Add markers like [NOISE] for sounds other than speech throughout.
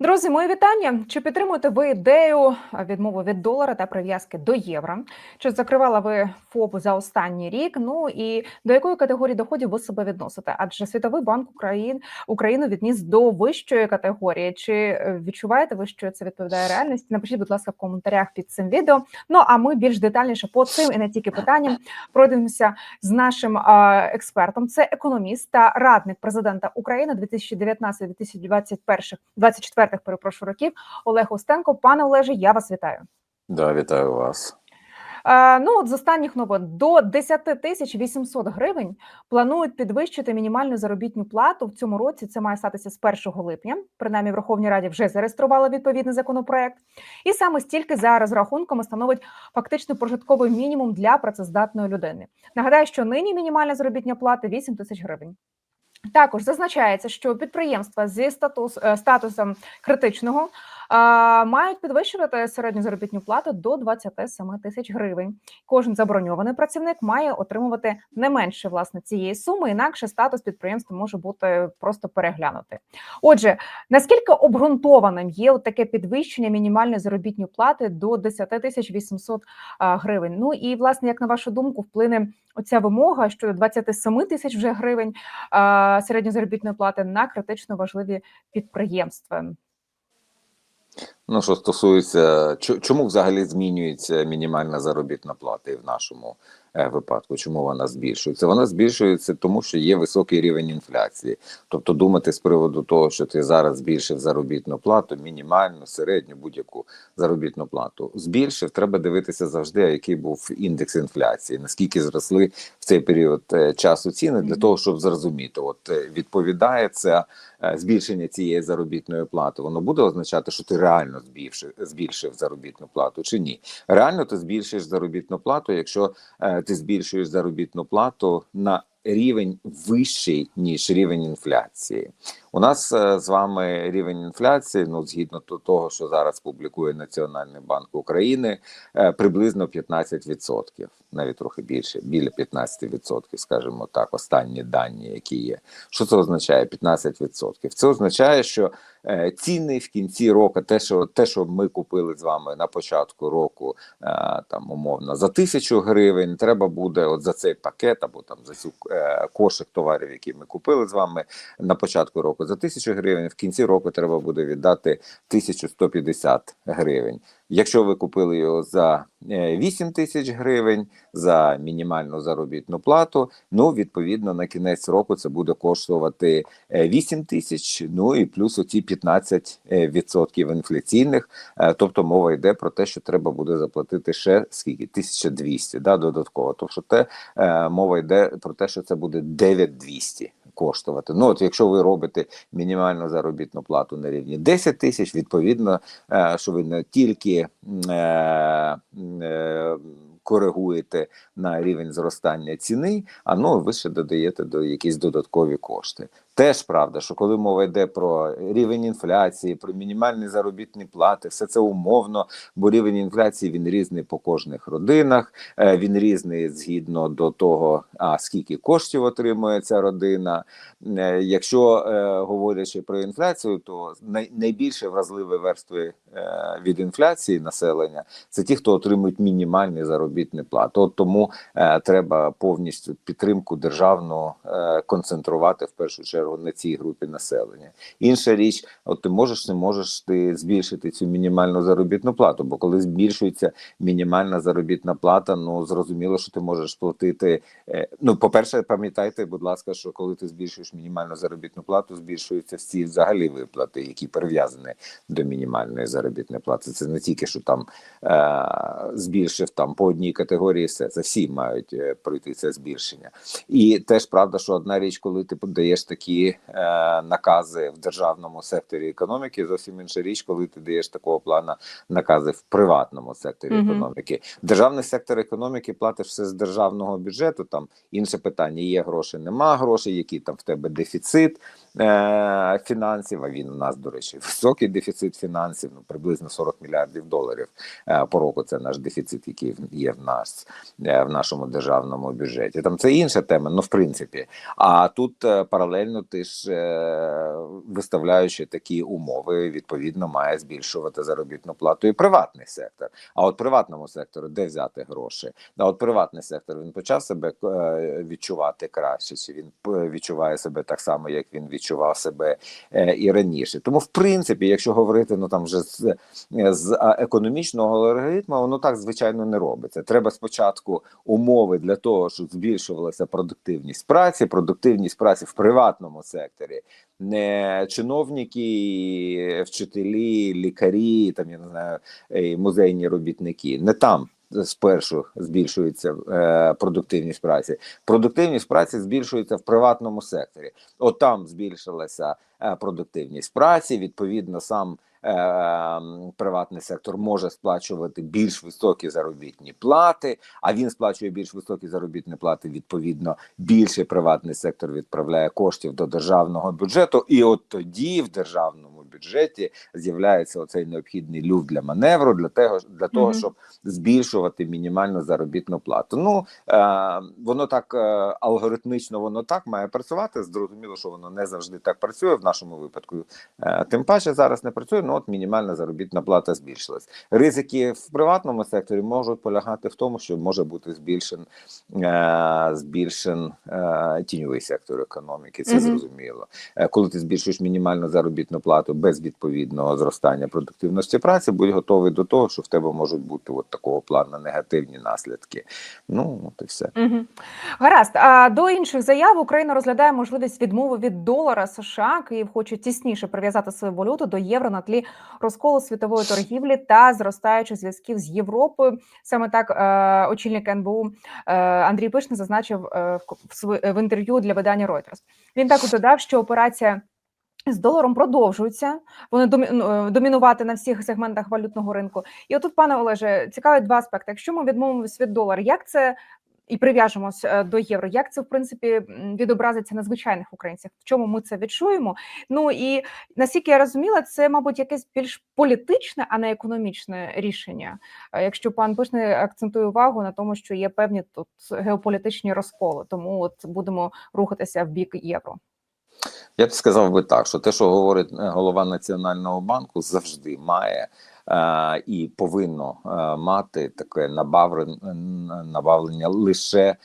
Друзі, мої вітання. Чи підтримуєте ви ідею відмови від долара та прив'язки до євро? Чи закривала ви ФОП за останній рік? Ну і до якої категорії доходів ви себе відносите? Адже Світовий банк Україн Україну відніс до вищої категорії. Чи е, відчуваєте ви, що це відповідає реальності? Напишіть, будь ласка, в коментарях під цим відео. Ну а ми більш детальніше по цим і не тільки питанням пройдемося з нашим експертом. Це економіст та радник президента України 2019-2021 24 перепрошую років. Олег Остенко. Пане Олеже, я вас вітаю. Да, вітаю вас. Е, ну от з останніх новин до 10 тисяч 800 гривень планують підвищити мінімальну заробітну плату в цьому році. Це має статися з 1 липня. Принаймні, в Верховній Раді вже зареєстрували відповідний законопроект, і саме стільки за розрахунками становить фактично прожитковий мінімум для працездатної людини. Нагадаю, що нині мінімальна заробітня плата 8 тисяч гривень. Також зазначається, що підприємства зі статус е, статусом критичного мають підвищувати середню заробітну плату до 27 тисяч гривень. Кожен заброньований працівник має отримувати не менше власне цієї суми, інакше статус підприємства може бути просто переглянути. Отже, наскільки обґрунтованим є таке підвищення мінімальної заробітної плати до 10 тисяч 800 гривень? Ну і власне, як на вашу думку, вплине оця вимога щодо 27 тисяч вже гривень середньої заробітної плати на критично важливі підприємства? Ну, що стосується, чому взагалі змінюється мінімальна заробітна плата і в нашому е, випадку? Чому вона збільшується? Вона збільшується, тому що є високий рівень інфляції. Тобто, думати з приводу того, що ти зараз збільшив заробітну плату, мінімальну, середню, будь-яку заробітну плату збільшив. Треба дивитися завжди, який був індекс інфляції, наскільки зросли в цей період е, часу ціни для того, щоб зрозуміти, от е, відповідає це збільшення цієї заробітної плати, воно буде означати, що ти реально збільшив, збільшив заробітну плату чи ні? Реально ти збільшиш заробітну плату, якщо е, ти збільшуєш заробітну плату на рівень вищий ніж рівень інфляції. У нас е, з вами рівень інфляції, ну згідно до того, що зараз публікує Національний банк України, е, приблизно 15%, навіть трохи більше, біля 15%, скажімо так, останні дані, які є. Що це означає? 15%? Це означає, що ціни в кінці року, те, що те, що ми купили з вами на початку року, е, там умовно за тисячу гривень, треба буде от за цей пакет або там за цю е, кошик товарів, які ми купили з вами на початку року, за тисячу гривень. В кінці року треба буде віддати 1150 гривень. Якщо ви купили його за е, 8 тисяч гривень за мінімальну заробітну плату, ну відповідно на кінець року це буде коштувати е, 8 тисяч, ну і плюс оці 15% е, відсотків інфляційних. Е, Тобто мова йде про те, що треба буде заплатити ще скільки 1200, да, додатково. Тобто те е, мова йде про те, що це буде 9200 коштувати. Ну от якщо ви робите мінімальну заробітну плату на рівні 10 тисяч, відповідно, е, що ви не тільки е, е, коригуєте на рівень зростання ціни, а ну ви ще додаєте до якісь додаткові кошти. Теж правда, що коли мова йде про рівень інфляції, про мінімальні заробітні плати, все це умовно, бо рівень інфляції він різний по кожних родинах, е, він різний згідно до того, а скільки коштів отримує ця родина. Е, Якщо е, говорячи про інфляцію, то найбільше вразливі верстви від інфляції населення це ті, хто отримують мінімальні заробітні плати. От тому треба повністю підтримку державну концентрувати в першу чергу на цій групі населення. Інша річ, от ти можеш не можеш ти збільшити цю мінімальну заробітну плату, бо коли збільшується мінімальна заробітна плата, ну зрозуміло, що ти можеш платити. е, Ну, по-перше, пам'ятайте, будь ласка, що коли ти збільшуєш мінімальну заробітну плату, збільшуються всі взагалі виплати, які прив'язані до мінімальної заробітної плати. Це не тільки що там е- збільшив там по одній категорії, все це всі мають е, пройти це збільшення. І теж правда, що одна річ, коли ти подаєш такі е, накази в державному секторі економіки, зовсім інша річ, коли ти даєш такого плана накази в приватному секторі Мгм. економіки. Державний сектор економіки платиш все з державного бюджету. Там інше питання: є гроші, нема грошей, який там в тебе дефіцит. Е, фінансів. А він у нас, до речі, високий дефіцит фінансів, ну приблизно 40 мільярдів доларів е, по року. Це наш дефіцит, який є в нас е, в нашому державному бюджеті. Там це інша тема, ну в принципі. А тут паралельно ти ж виставляючи такі умови, відповідно має збільшувати заробітну плату і приватний сектор. А от приватному сектору де взяти гроші? А от приватний сектор він почав себе відчувати краще, чи він відчуває себе так само, як він відчував себе е, і раніше. Тому, в принципі, якщо говорити ну там вже з, з економічного алгоритму, воно так звичайно не робиться. Треба спочатку умови для того, щоб збільшувалася продуктивність праці, продуктивність праці в приватному секторі. Не чиновники, вчителі, лікарі, там я не знаю, е, музейні робітники. Не там спершу збільшується е, продуктивність праці. Продуктивність праці збільшується в приватному секторі. От там збільшилася е, продуктивність праці. Відповідно, сам е, приватний сектор може сплачувати більш високі заробітні плати. А він сплачує більш високі заробітні плати. Відповідно, більше приватний сектор відправляє коштів до державного бюджету, і от тоді в державному бюджеті з'являється оцей необхідний люфт для маневру, для того, для того, щоб збільшувати мінімальну заробітну плату. Ну е, воно так е, алгоритмічно, воно так має працювати. Зрозуміло, що воно не завжди так працює в нашому випадку. Е, тим паче зараз не працює. Ну от мінімальна заробітна плата збільшилась. Ризики в приватному секторі можуть полягати в тому, що може бути збільшен е, збільшен е, тіньовий сектор економіки. Це зрозуміло. Е, коли ти збільшуєш мінімальну заробітну плату без відповідного зростання продуктивності праці, будь готовий до того, що в тебе можуть бути от такого плану негативні наслідки. Ну от і все. Угу. Гаразд. А до інших заяв Україна розглядає можливість відмови від долара США. Київ хоче тісніше прив'язати свою валюту до євро на тлі розколу світової торгівлі та зростаючих зв'язків з Європою. Саме так е, очільник НБУ е, Андрій Пишний зазначив е, в, в, інтерв'ю для видання Reuters. Він також додав, що операція. З доларом продовжуються вони ну, е, домінувати на всіх сегментах валютного ринку. І отут, пане Олеже, цікавить два аспекти. Якщо ми відмовимося від долара, як це і прив'яжемось е, до євро. Як це в принципі відобразиться на звичайних українцях? В чому ми це відчуємо? Ну і наскільки я розуміла, це мабуть якесь більш політичне, а не економічне рішення. Е, Якщо пан Пишний акцентує увагу на тому, що є певні тут геополітичні розколи, тому от будемо рухатися в бік євро. Я б сказав би так, що те, що говорить е, голова Національного банку, завжди має е, і повинно е, мати таке набавлення, лише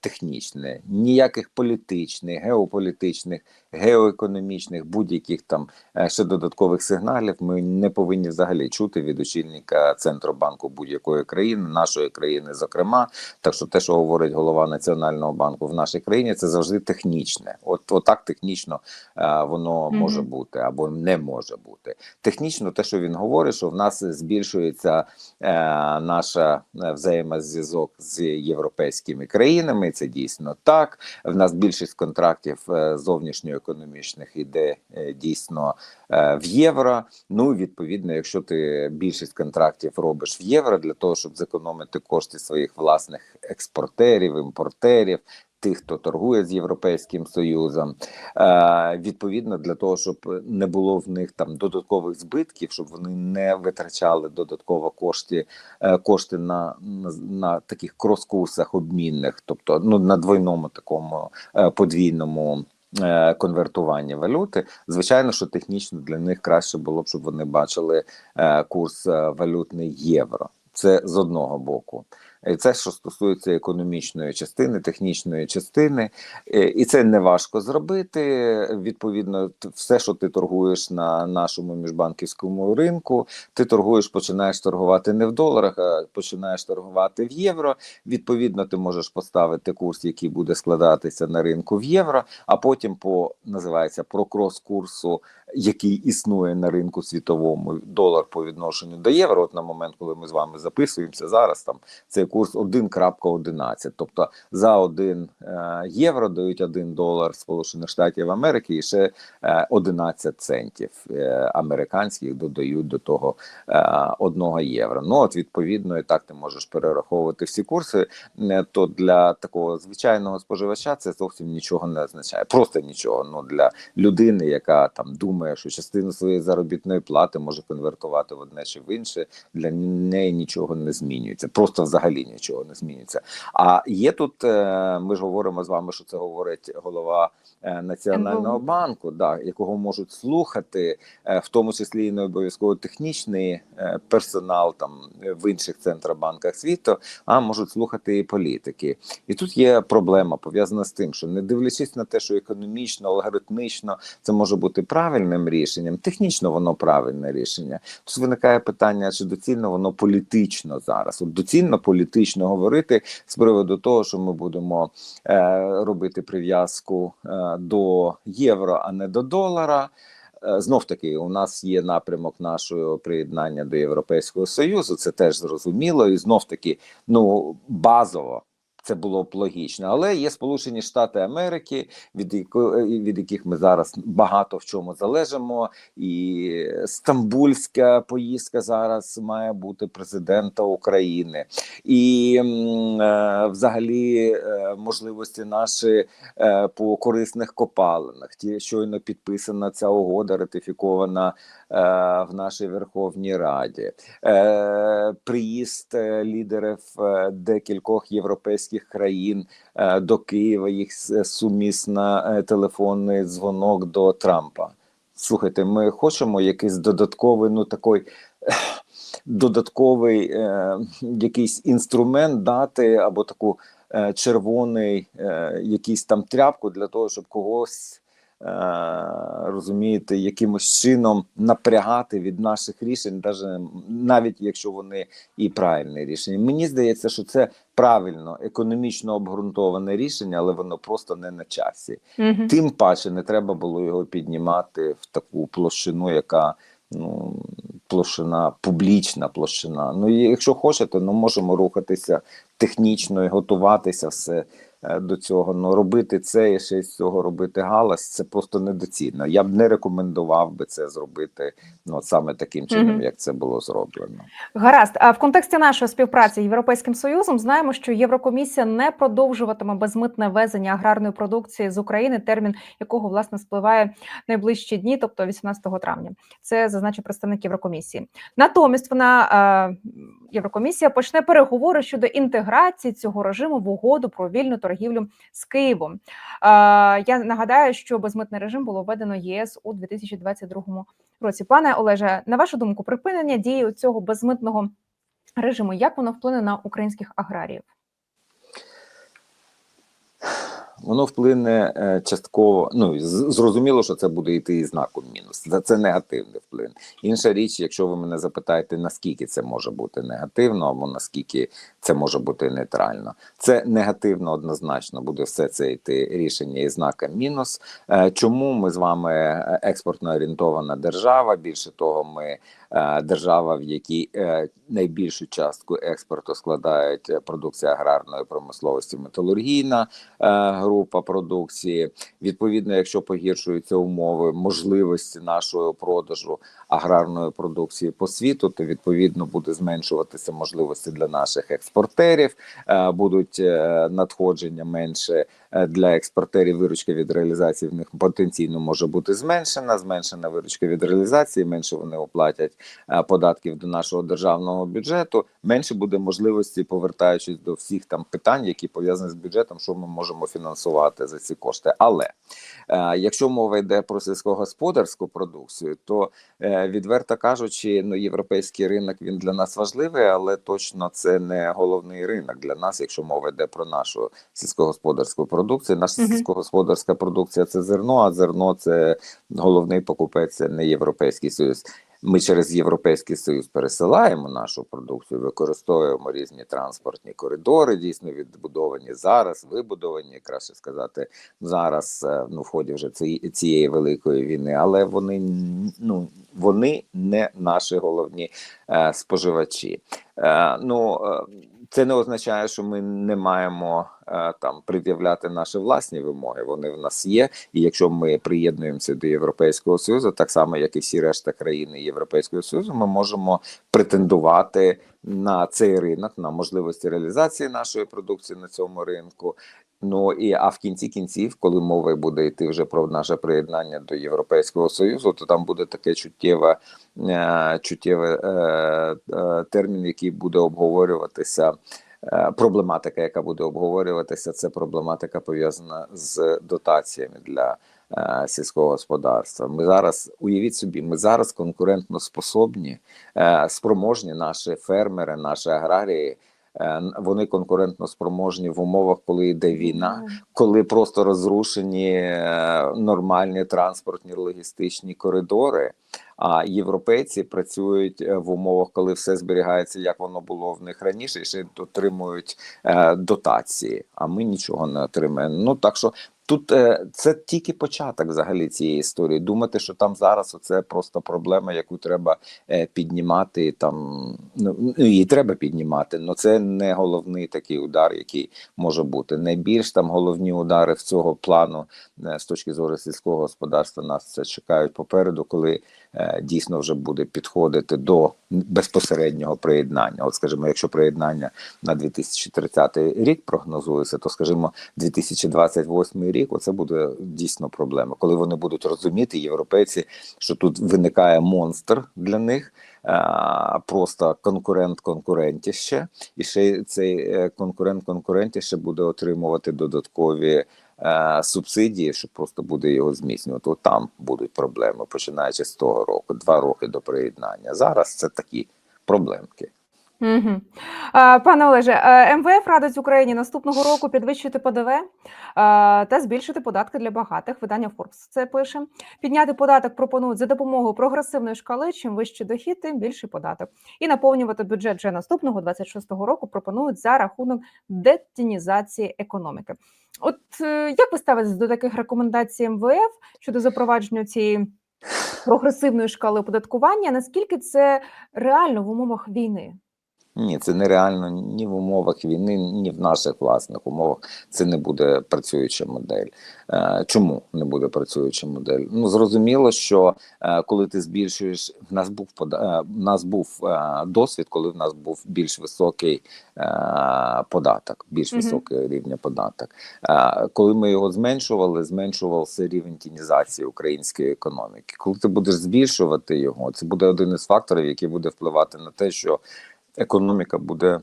технічне, ніяких політичних, геополітичних, геоекономічних, будь-яких там е, ще додаткових сигналів ми не повинні взагалі чути від очільника центробанку будь-якої країни, нашої країни, зокрема. Так що те, що говорить голова Національного банку в нашій країні, це завжди технічне. От отак технічно е, воно Мгм. може бути або не може бути. Технічно, те, що він говорить, що в нас збільшується е, наша е, взаємозв'язок з європейськими країнами. Це дійсно так. В нас більшість контрактів е, зовнішньоекономічних іде е, дійсно е, в євро. Ну відповідно, якщо ти більшість контрактів робиш в євро для того, щоб зекономити кошти своїх власних експортерів, імпортерів. Тих, хто торгує з Європейським Союзом, е, відповідно для того, щоб не було в них там додаткових збитків, щоб вони не витрачали додатково кошти, е, кошти на, на, на таких крос-курсах обмінних, тобто ну на двойному такому е, подвійному. е, Конвертування валюти, звичайно, що технічно для них краще було б, щоб вони бачили е, курс е, валютний євро. Це з одного боку. І це що стосується економічної частини, технічної частини, Е, і це не важко зробити. Відповідно, все, що ти торгуєш на нашому міжбанківському ринку, ти торгуєш, починаєш торгувати не в доларах, а починаєш торгувати в євро. Відповідно, ти можеш поставити курс, який буде складатися на ринку в євро, а потім по називається про крос-курсу який існує на ринку світовому долар по відношенню до євро. От на момент, коли ми з вами записуємося зараз, там цей курс 1.11. Тобто за 1 е, євро дають 1 долар Сполучених Штатів Америки і ще е, 11 центів е, американських додають до того е, 1 євро. Ну от відповідно, і так ти можеш перераховувати всі курси. То для такого звичайного споживача це зовсім нічого не означає. Просто нічого. Ну для людини, яка там думає, що частину своєї заробітної плати може конвертувати в одне чи в інше, для неї нічого не змінюється. Просто взагалі нічого не змінюється. А є тут, е, ми ж говоримо з вами, що це говорить голова Національного НБУ. банку, да, якого можуть слухати, е, в тому числі і не обов'язково технічний е, персонал там е, в інших центробанках світу, а можуть слухати і політики. І тут є проблема пов'язана з тим, що не дивлячись на те, що економічно, алгоритмічно це може бути правильним рішенням, технічно воно правильне рішення. Тут виникає питання, чи доцільно воно політично зараз. От доцільно політично говорити з приводу того, що ми будемо е, робити прив'язку е, до євро, а не до долара. Е, Знов таки, у нас є напрямок нашого приєднання до Європейського Союзу. Це теж зрозуміло, і знов таки, ну базово. Це було б логічно, але є Сполучені Штати Америки, від від яких ми зараз багато в чому залежимо. І стамбульська поїздка зараз має бути президента України, і е, взагалі е, можливості наші е, по корисних копалинах. Ті щойно підписана ця угода, ратифікована в нашій Верховній Раді. Е, приїзд е, лідерів е, декількох європейських країн е, до Києва, їх сумісна е, телефонний дзвонок до Трампа. Слухайте, ми хочемо якийсь додатковий, ну такий [COUGHS] додатковий е, якийсь інструмент дати або таку е, червоний е, якийсь там тряпку для того, щоб когось. Е, Розумієте, якимось чином напрягати від наших рішень, даже навіть якщо вони і правильні рішення. Мені здається, що це правильно економічно обґрунтоване рішення, але воно просто не на часі. Мгм. Тим паче не треба було його піднімати в таку площину, яка ну площина, публічна площина. Ну і якщо хочете, ну можемо рухатися технічно і готуватися все до цього. Ну робити це і ще з цього робити галас, це просто недоцільно. Я б не рекомендував би це зробити ну от саме таким чином, Мгм. як це було зроблено. Гаразд. А в контексті нашої співпраці з Європейським Союзом знаємо, що Єврокомісія не продовжуватиме безмитне ввезення аграрної продукції з України, термін якого власне спливає найближчі дні, тобто 18 травня. Це зазначив представник Єврокомісії. Натомість вона е, Єврокомісія почне переговори щодо інтеграції цього режиму в угоду про вільну торгівлю з Києвом. Я нагадаю, що безмитний режим було введено ЄС у 2022 році. Пане Олеже, на вашу думку, припинення дії цього безмитного режиму, як воно вплине на українських аграріїв? Воно вплине е, частково. Ну зрозуміло, що це буде йти і знаком мінус. Це негативний вплин. Інша річ, якщо ви мене запитаєте, наскільки це може бути негативно, або наскільки це може бути нейтрально, це негативно однозначно буде все це йти рішення і знаком мінус. Е, Чому ми з вами е, експортно орієнтована держава? Більше того, ми е, держава, в якій найбільшу частку експорту складають продукція аграрної промисловості, металургійна група продукції. Відповідно, якщо погіршуються умови можливості нашого продажу аграрної продукції по світу, то відповідно буде зменшуватися можливості для наших експортерів, е, будуть е, надходження менше для експортерів. Виручка від реалізації в них потенційно може бути зменшена. Зменшена виручка від реалізації, менше вони оплатять е, податків до нашого державного бюджету. Менше буде можливості, повертаючись до всіх там питань, які пов'язані з бюджетом, що ми можемо фінансувати за ці кошти. Але е, якщо мова йде про сільськогосподарську продукцію, то е, відверто кажучи, ну європейський ринок він для нас важливий, але точно це не головний ринок для нас, якщо мова йде про нашу сільськогосподарську продукцію. Наша Мгм. сільськогосподарська продукція це зерно, а зерно це головний покупець, це не європейський союз. ми через Європейський Союз пересилаємо нашу продукцію, використовуємо різні транспортні коридори, дійсно відбудовані зараз, вибудовані, краще сказати, зараз е, ну, в ході вже цієї, цієї великої війни, але вони ну вони не наші головні е, споживачі. Е, ну е, це не означає, що ми не маємо е, там пред'являти наші власні вимоги. Вони в нас є, і якщо ми приєднуємося до Європейського союзу, так само як і всі решта країни Європейського союзу, ми можемо претендувати на цей ринок, на можливості реалізації нашої продукції на цьому ринку. Ну і а в кінці кінців, коли мова буде йти вже про наше приєднання до Європейського союзу, то там буде таке чуттєве е, чуттєве е, е, термін, який буде обговорюватися. Проблематика, яка буде обговорюватися, це проблематика пов'язана з дотаціями для е, сільського господарства. Ми зараз уявіть собі, ми зараз конкурентно способні, е, спроможні наші фермери, наші аграрії. Е, Вони конкурентно спроможні в умовах, коли йде війна, коли просто розрушені е, нормальні транспортні логістичні коридори. А європейці працюють е, в умовах, коли все зберігається, як воно було в них раніше, і ще отримують дотації. А ми нічого не отримаємо. Ну так що тут е, це тільки початок взагалі цієї історії. Думати, що там зараз це просто проблема, яку треба е, піднімати. Там ну ну, її треба піднімати, але це не головний такий удар, який може бути. Найбільш там головні удари в цього плану е, з точки зору сільського господарства нас це чекають попереду, коли дійсно вже буде підходити до безпосереднього приєднання. От, скажімо, якщо приєднання на 2030 рік прогнозується, то скажімо, 2028 рік оце буде дійсно проблема, коли вони будуть розуміти, європейці, що тут виникає монстр для них. е, Просто конкурент конкурентіще, і ще цей е, конкурент конкурентіще буде отримувати додаткові е, субсидії, що просто буде його зміцнювати. От там будуть проблеми, починаючи з того року, два роки до приєднання. Зараз це такі проблемки. Угу. Пане Олеже, е, МВФ радить Україні наступного року підвищити ПДВ е, та збільшити податки для багатих. Видання Forbes це пише. Підняти податок пропонують за допомогою прогресивної шкали. Чим вищий дохід, тим більший податок. І наповнювати бюджет вже наступного 26-го року пропонують за рахунок детінізації економіки. От е, як ви ставитесь до таких рекомендацій МВФ щодо запровадження цієї прогресивної шкали оподаткування? Наскільки це реально в умовах війни? Ні, це нереально ні в умовах війни, ні в наших власних умовах. Це не буде працююча модель. Е, Чому не буде працююча модель? Ну зрозуміло, що е, коли ти збільшуєш, в нас був е, в нас був досвід, коли в нас був більш високий податок, більш високий рівня податок. Коли ми його зменшували, зменшувався рівень тінізації української економіки. Коли ти будеш збільшувати його, це буде один із факторів, який буде впливати на те, що економіка буде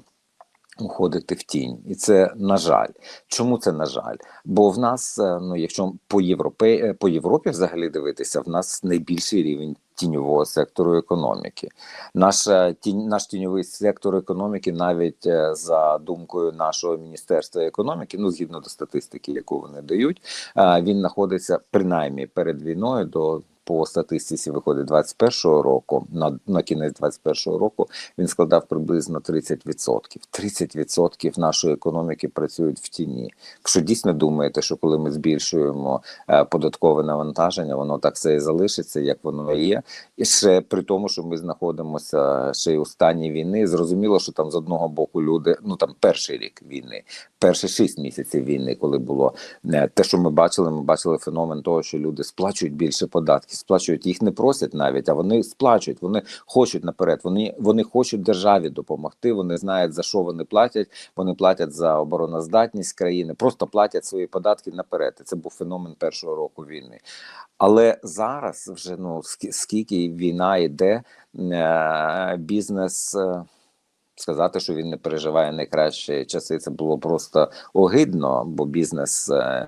уходити в тінь, і це на жаль. Чому це на жаль? Бо в нас, е, ну якщо по Європі, е, по Європі взагалі дивитися, в нас найбільший рівень тіньового сектору економіки. Наш е, тінь, наш тіньовий сектор економіки, навіть за думкою нашого міністерства економіки, ну згідно до статистики, яку вони дають, він знаходиться принаймні перед війною до. По статистиці виходить 21-го року, на, на кінець 21-го року він складав приблизно 30%. 30% нашої економіки працюють в тіні. Якщо дійсно думаєте, що коли ми збільшуємо е, податкове навантаження, воно так все і залишиться, як воно є. І ще при тому, що ми знаходимося ще й у стані війни, зрозуміло, що там з одного боку люди, ну там перший рік війни, перші шість місяців війни, коли було е, те, що ми бачили, ми бачили феномен того, що люди сплачують більше податків, сплачують їх не просять навіть, а вони сплачують, вони хочуть наперед. Вони вони хочуть державі допомогти. Вони знають за що вони платять. Вони платять за обороноздатність країни, просто платять свої податки наперед. І це був феномен першого року війни. Але зараз вже ну скільки війна йде, е, бізнес. е, Сказати, що він не переживає найкращі часи, це було просто огидно, бо бізнес е,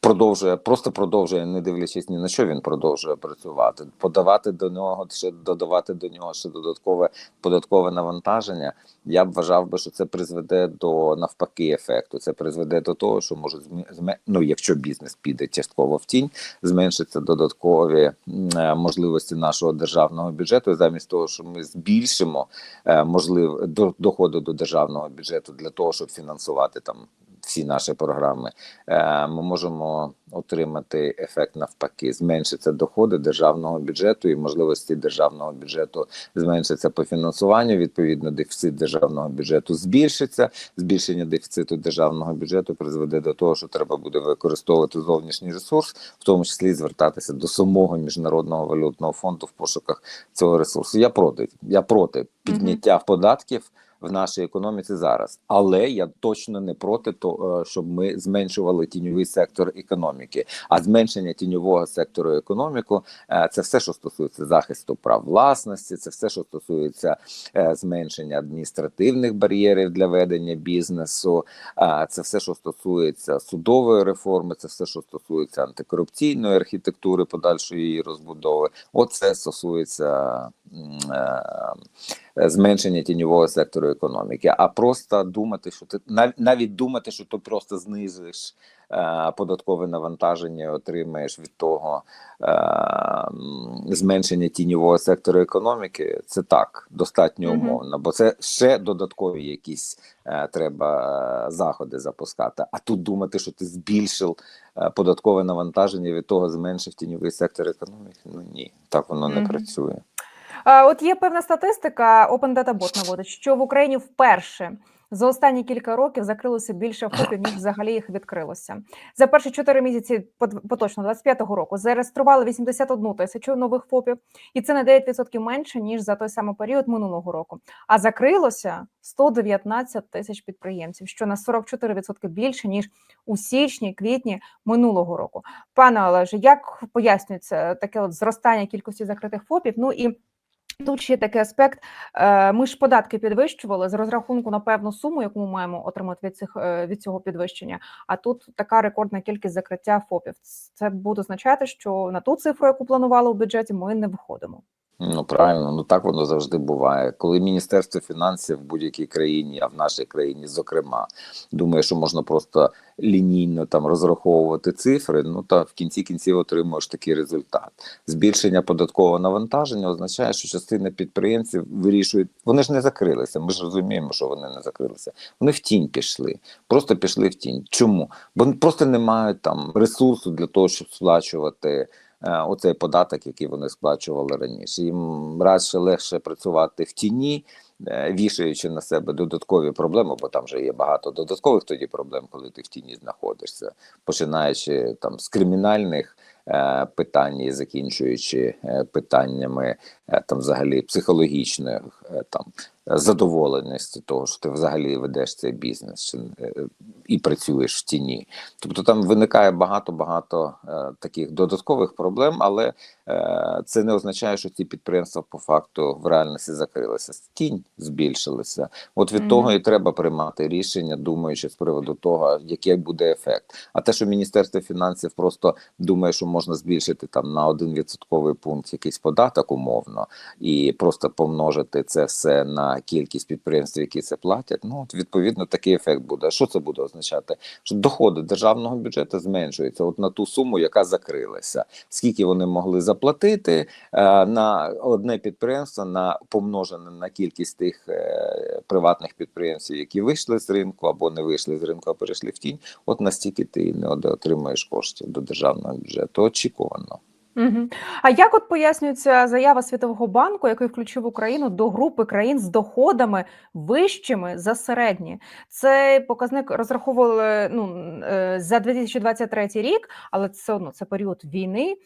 продовжує, просто продовжує, не дивлячись ні на що він продовжує працювати, подавати до нього ще додавати до нього ще додаткове податкове навантаження. Я б вважав би, що це призведе до навпаки ефекту. Це призведе до того, що може зме- ну, якщо бізнес піде частково в тінь, зменшиться додаткові е, можливості нашого державного бюджету. Замість того, що ми збільшимо е, можлив до доходу до державного бюджету для того, щоб фінансувати там всі наші програми, е, ми можемо отримати ефект навпаки. Зменшиться доходи державного бюджету і можливості державного бюджету зменшиться по фінансуванню. Відповідно, дефіцит державного бюджету збільшиться. Збільшення дефіциту державного бюджету призведе до того, що треба буде використовувати зовнішній ресурс, в тому числі звертатися до самого міжнародного валютного фонду в пошуках цього ресурсу. Я проти. Я проти підняття податків в нашій економіці зараз, але я точно не проти того, щоб ми зменшували тіньовий сектор економіки. А зменшення тіньового сектору економіку е, це все, що стосується захисту прав власності, це все, що стосується е, зменшення адміністративних бар'єрів для ведення бізнесу. е, Це все, що стосується судової реформи, це все, що стосується антикорупційної архітектури, подальшої її розбудови. Оце стосується е, зменшення тіньового сектору економіки, а просто думати, що ти нав- навіть думати, що ти просто знизиш е, податкове навантаження, отримаєш від того е, зменшення тіньового сектору економіки. Це так достатньо умовно, бо це ще додаткові якісь е, треба е, заходи запускати. А тут думати, що ти збільшив е, податкове навантаження, від того зменшив тіньовий сектор економіки. Ну ні, так воно не працює. От є певна статистика, Open Data Bot наводить, що в Україні вперше за останні кілька років закрилося більше ФОПів, ніж взагалі їх відкрилося. За перші чотири місяці пот- поточно 25-го року зареєстрували 81 тисячу нових ФОПів, і це на 9% менше ніж за той самий період минулого року. А закрилося 119 тисяч підприємців, що на 44% більше ніж у січні, квітні минулого року. Пане Олеже, як пояснюється таке от зростання кількості закритих ФОПів? Ну і Тут ще такий аспект. е, Ми ж податки підвищували з розрахунку на певну суму, яку ми маємо отримати від цих е, від цього підвищення. А тут така рекордна кількість закриття ФОПів. Це буде означати, що на ту цифру, яку планували у бюджеті, ми не виходимо. Ну правильно, ну так воно завжди буває. Коли Міністерство фінансів в будь-якій країні, а в нашій країні, зокрема, думає, що можна просто лінійно там розраховувати цифри, ну та в кінці кінців отримуєш такий результат. Збільшення податкового навантаження означає, що частина підприємців вирішують, вони ж не закрилися. Ми ж розуміємо, що вони не закрилися. Вони в тінь пішли, просто пішли в тінь. Чому? Бо просто не мають там ресурсу для того, щоб сплачувати оцей податок, який вони сплачували раніше. Їм радше легше працювати в тіні, е, вішаючи на себе додаткові проблеми, бо там вже є багато додаткових тоді проблем, коли ти в тіні знаходишся, починаючи там з кримінальних. Питання, Питань і закінчуючи е, питаннями е, там взагалі психологічних е, там задоволеності того, що ти взагалі ведеш цей бізнес чи, е, і працюєш в тіні. Тобто там виникає багато-багато е, таких додаткових проблем, але е, це не означає, що ці підприємства по факту в реальності закрилися. Тінь збільшилася. От від Мгм. того і треба приймати рішення, думаючи з приводу того, який буде ефект. А те, що Міністерство фінансів просто думає, що можна збільшити там на один відсотковий пункт якийсь податок умовно, і просто помножити це все на кількість підприємств, які це платять. Ну от відповідно такий ефект буде. Що це буде означати? Що доходи державного бюджету зменшуються от на ту суму, яка закрилася. Скільки вони могли заплатити е, на одне підприємство на помножене на кількість тих е, приватних підприємців, які вийшли з ринку або не вийшли з ринку, а перейшли в тінь. От настільки ти не отримаєш коштів до державного бюджету. Очікувано. А як от пояснюється заява Світового банку, який включив Україну до групи країн з доходами вищими за середні? Цей показник розраховували ну е, за 2023 рік, але це одно це період війни.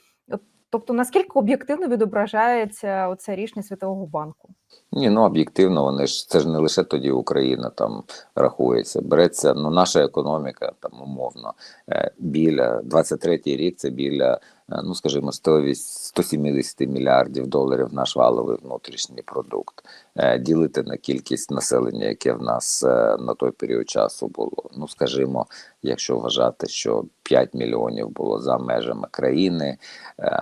Тобто, наскільки об'єктивно відображається оце рішення Світового банку? Ні, ну об'єктивно, вони ж це ж не лише тоді Україна там рахується. Береться ну наша економіка там умовно е, біля 23-й рік. Це біля ну скажімо, 100, 170 мільярдів доларів наш валовий внутрішній продукт, е, ділити на кількість населення, яке в нас е, на той період часу було. Ну, скажімо, якщо вважати, що 5 мільйонів було за межами країни, е,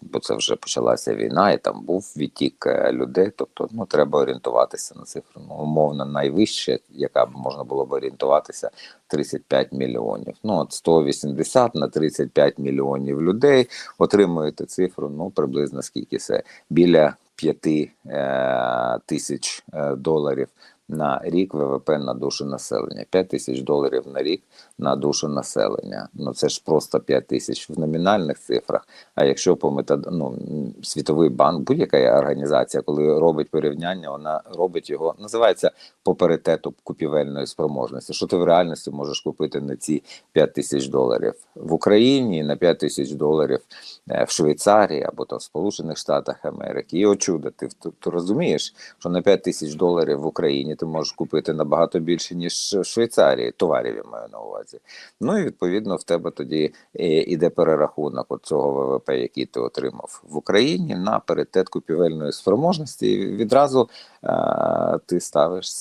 бо це вже почалася війна, і там був відтік е, людей. Тобто, ну треба орієнтуватися на цифру. Ну, умовно, найвище, яка б можна було б орієнтуватися, 35 мільйонів. Ну от 180 на 35 мільйонів людей отримуєте цифру. Ну приблизно скільки це біля 5 е, тисяч е, доларів на рік ВВП на душу населення. 5 тисяч доларів на рік на душу населення. Ну це ж просто 5 тисяч в номінальних цифрах. А якщо по метод... ну, світовий банк, будь-яка організація, коли робить порівняння, вона робить його, називається по паритету купівельної спроможності. Що ти в реальності можеш купити на ці 5 тисяч доларів в Україні, на 5 тисяч доларів е, в Швейцарії або там в Сполучених Штатах Америки. І от чудо, ти, ти, ти розумієш, що на 5 тисяч доларів в Україні ти можеш купити набагато більше, ніж в Швейцарії, товарів я маю на увазі. Ну і відповідно в тебе тоді е, іде перерахунок цього ВВП, який ти отримав в Україні на паритет купівельної спроможності. І відразу а, ти ставиш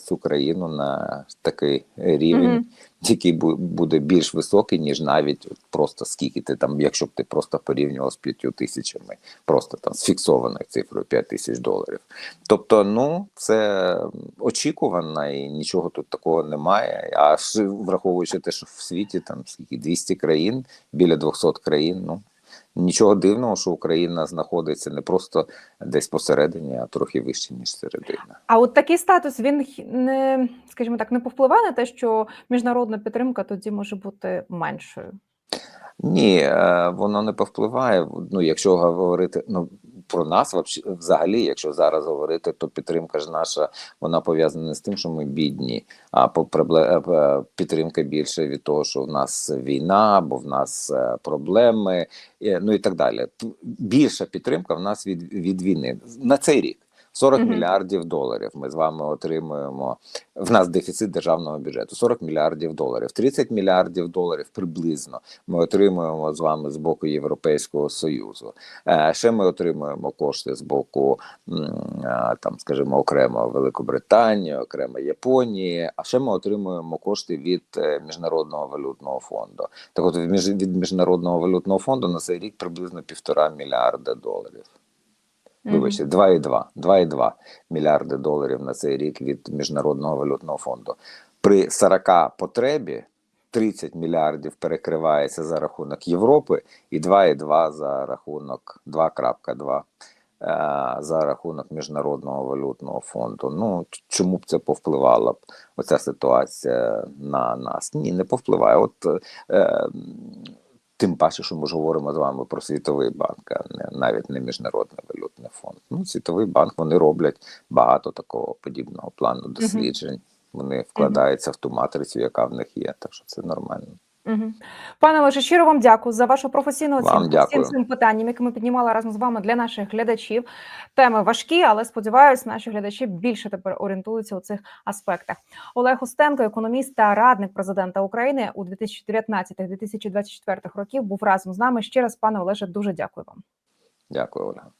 цю країну на такий рівень, Мгм. Який бу- буде більш високий, ніж навіть просто скільки ти там, якщо б ти просто порівнював з п'ятью тисячами, просто там з фіксованою цифрою 5 тисяч доларів. Тобто, ну це очікувано і нічого тут такого немає. А враховуючи те, що в світі там скільки 200 країн, біля 200 країн, ну. Нічого дивного, що Україна знаходиться не просто десь посередині, а трохи вище, ніж середина. А от такий статус він не, скажімо так, не повпливає на те, що міжнародна підтримка тоді може бути меншою. Ні, е, воно не повпливає. Ну, якщо говорити ну, про нас, взагалі, якщо зараз говорити, то підтримка ж наша вона пов'язана не з тим, що ми бідні, а пробле- е, підтримка більше від того, що в нас війна, бо в нас е, проблеми, е, ну і так далі. Більша підтримка в нас від, від війни на цей рік. 40 Мгм. мільярдів доларів ми з вами отримуємо. В нас дефіцит державного бюджету 40 мільярдів доларів, 30 мільярдів доларів приблизно ми отримуємо з вами з боку Європейського Союзу. Е, Ще ми отримуємо кошти з боку е, там, скажімо, окремо Великобританії, окремо Японії. А ще ми отримуємо кошти від е, міжнародного валютного фонду. Так, от від міжнародного валютного фонду на цей рік приблизно півтора мільярда доларів. Вибачте, 2,2 2,2 мільярди доларів на цей рік від міжнародного валютного фонду. При 40 потребі 30 мільярдів перекривається за рахунок Європи, і 2,2 за рахунок 2,2 е, за рахунок міжнародного валютного фонду. Ну чому б це повпливало б оця ситуація на нас? Ні, не повпливає. От е, Тим паче, що ми ж говоримо з вами про світовий банк, а не навіть не міжнародний валютний фонд. Ну, світовий банк вони роблять багато такого подібного плану досліджень. Вони вкладаються в ту матрицю, яка в них є. Так що це нормально. Пане Олеже, щиро вам дякую за вашу професійну оцінку всім цим питанням, які ми піднімали разом з вами для наших глядачів. Теми важкі, але сподіваюся, наші глядачі більше тепер орієнтуються у цих аспектах. Олег Устенко, економіст та радник президента України у 2019-2024 років, був разом з нами. Ще раз, пане Олеже, дуже дякую вам. Дякую, Ольга.